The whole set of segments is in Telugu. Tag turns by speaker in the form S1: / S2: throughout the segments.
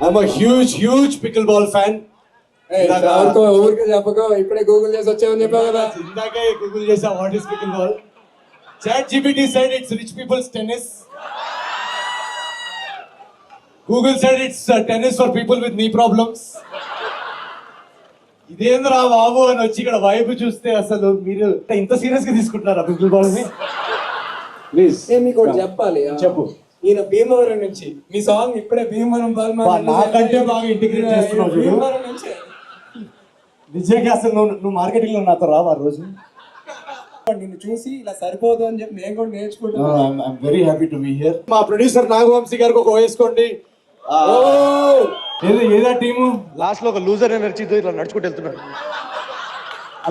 S1: I'm a huge, huge pickleball fan. ఇందాక-
S2: ఊరుకో చెప్పకో? ఇప్పుడే గూగుల్ చేసి వచ్చామని చెప్పావు కదా.
S1: ఇందాకే గూగుల్ చేసా what is pickleball chat GPT side it's rich peoples tennis Google side it's tennis for people with knee problems ఇదేంద్రా బాబు అని వచ్చి ఇక్కడ వైబ్ చూస్తే అసలు మీరు ఇంత సీరియస్గా తీసుకుంటున్నారా పికిల్ బాల్ని ప్లీజ్
S2: మీకు చెప్పాలి.
S1: చెప్పు.
S2: ఈయన భీమవరం నుంచి. మీ సాంగ్ ఇప్పుడే భీమవరం
S1: నాకంటే బాగా integrate చేస్తున్నావు.
S2: భీమవరం నుంచి.
S1: నిజంగా అసలు నువ్వు నువ్వు మార్కెటింగ్లో నాతో రావా ఆ రోజు?
S2: నిన్ను చూసి ఇలా సరిపోదు అని చెప్పి నేను కూడా నేర్చుకుంటున్నాను
S1: very happy to be here మా ప్రొడ్యూసర్ నాగవంశీ గారికి ఒక వేసుకోండి ఏదో ఏదా టీము
S3: లాస్ట్లో ఒక లూజర్ ఎనర్జీతో ఇట్లా నడుచుకుంటూ వెళ్తున్నాడు.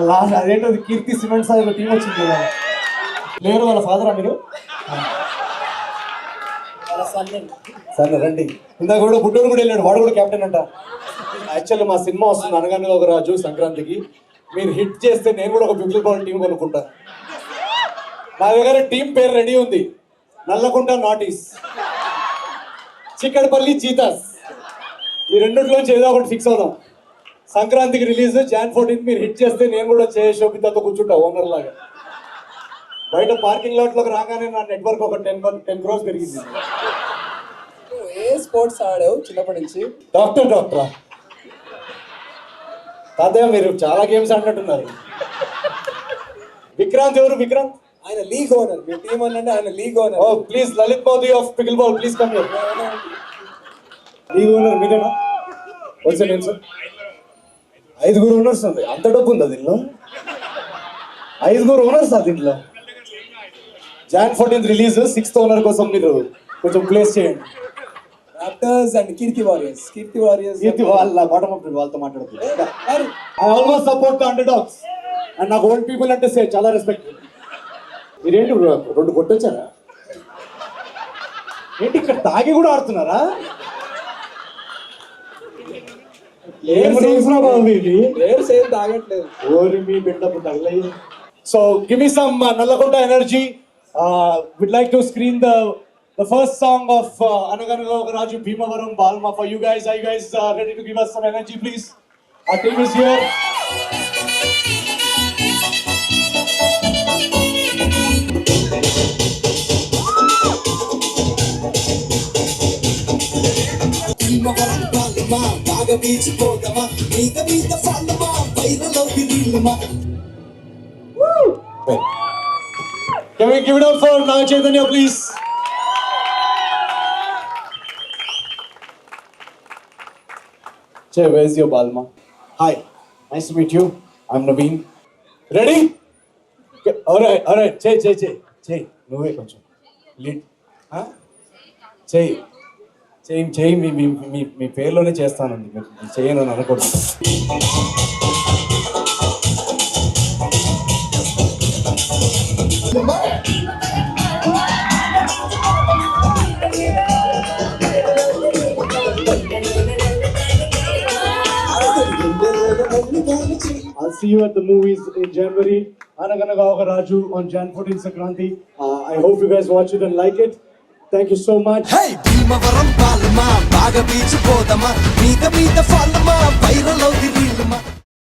S1: లాస్ట్ అదేంటో అది కీర్తి సిమెంట్ సార్ టీం వచ్చింది కదా. లేరు వాళ్ళ ఫాదరా మీరు? సరే రండి. ఇందాక కూడా గుడ్డూరు కూడా వెళ్ళాడు వాడు కూడా కెప్టెన్ అంట. యాక్చువల్లీ మా సినిమా వస్తుంది అనగానే ఒక రాజు సంక్రాంతికి. మీరు హిట్ చేస్తే నేను కూడా ఒక బిగ్ల్ బాల్ టీం కొనుక్కుంటా. నా దగ్గర టీం పేరు రెడీ ఉంది. నల్లకుంట నాటీస్. చిక్కడపల్లి చీతాస్. ఈ రెండిట్లోంచి ఏదో ఒకటి ఫిక్స్ అవుదాం. సంక్రాంతికి రిలీజ్ జాన్ ఫోర్టీన్త్ మీరు హిట్ చేస్తే నేను కూడా చేయ శోభితతో కూర్చుంటా ఓనర్ లాగా. బయట పార్కింగ్ లాట్లోకి రాగానే నా నెట్వర్క్ ఒక టెన్ టెన్ క్రోస్ పెరిగింది.
S2: నువ్వు ఏ స్పోర్ట్స్ ఆడావు చిన్నప్పటి నుంచి?
S1: డాక్టర్ డాక్టరా. తాతయ్య మీరు చాలా గేమ్స్ ఆడినట్టున్నారు. విక్రాంత్ ఎవరు? విక్రాంత్?
S2: ఆయన లీగ్ ఓనర్. మీ టీం అంటే ఆయన league
S1: oh owner please Lalit Modi of pickleball please come here ఈ ఓనర్ మీరేనా? వచ్చే నేను సార్ ఐదుగురు ఓనర్స్ ఉంది అంత డబ్బు ఉందా దీనిలో? ఐదుగురు ఓనర్స్ ఆ దీంట్లో? January fourteenth release sixth owner కోసం మీరు కొంచెం ప్లేస్ చేయండి.
S2: Raptors and Keerthi Warriors Keerthi Warriors
S1: Keerthi వాళ్ళ బాటమ్ అప్ వాళ్ళతో మాట్లాడుతుంది I almost support the underdogs and నాకు ఓల్డ్ పీపుల్ అంటే సే- చాలా రెస్పెక్ట్ మీరేంటి? రెండు కొట్టొచ్చారా? ఏంటి ఇక్కడ తాగి కూడా ఆడుతున్నారా? ఏం రూల్స్ రా బాబు
S2: సేమ్ తాగట్లేదు.
S1: ఓరి మీ తగలయ్యి. So give me some Nallakonda energy would like to screen the the first song of Anaganaga Oka Raju Bhimavaram Balma for you guys I guys ready to give us some energy please our team is here
S4: Bhimavaram Balma బాగా బీచిపోదమా మీద మీద ఫాలమా వైరలో తిరిగిలమా
S1: Can we give it up for Naga Chaitanya please Che, where's your Balma? Hi, nice to meet you. I'm Naveen. Ready? Okay, All right, all right. Jay, Jay, Jay, Jay. నువ్వే కొంచెం లీడ్ చెయ్యి చెయ్యి చెయ్యి మీ మీ మీ మీ పేరులోనే చేస్తానండి మీరు చేయను అని అనకూడదు see you at the movies in January. Anaganaga Oka Raju on Jan 14 Sakranti. Uh, I hope you guys watch it and like it. Thank you so much.
S4: హే భీమవరం బాలమా బాగా బీచిపోదమా మీద మీద ఫాలమా వైరలో తిరిగిలమా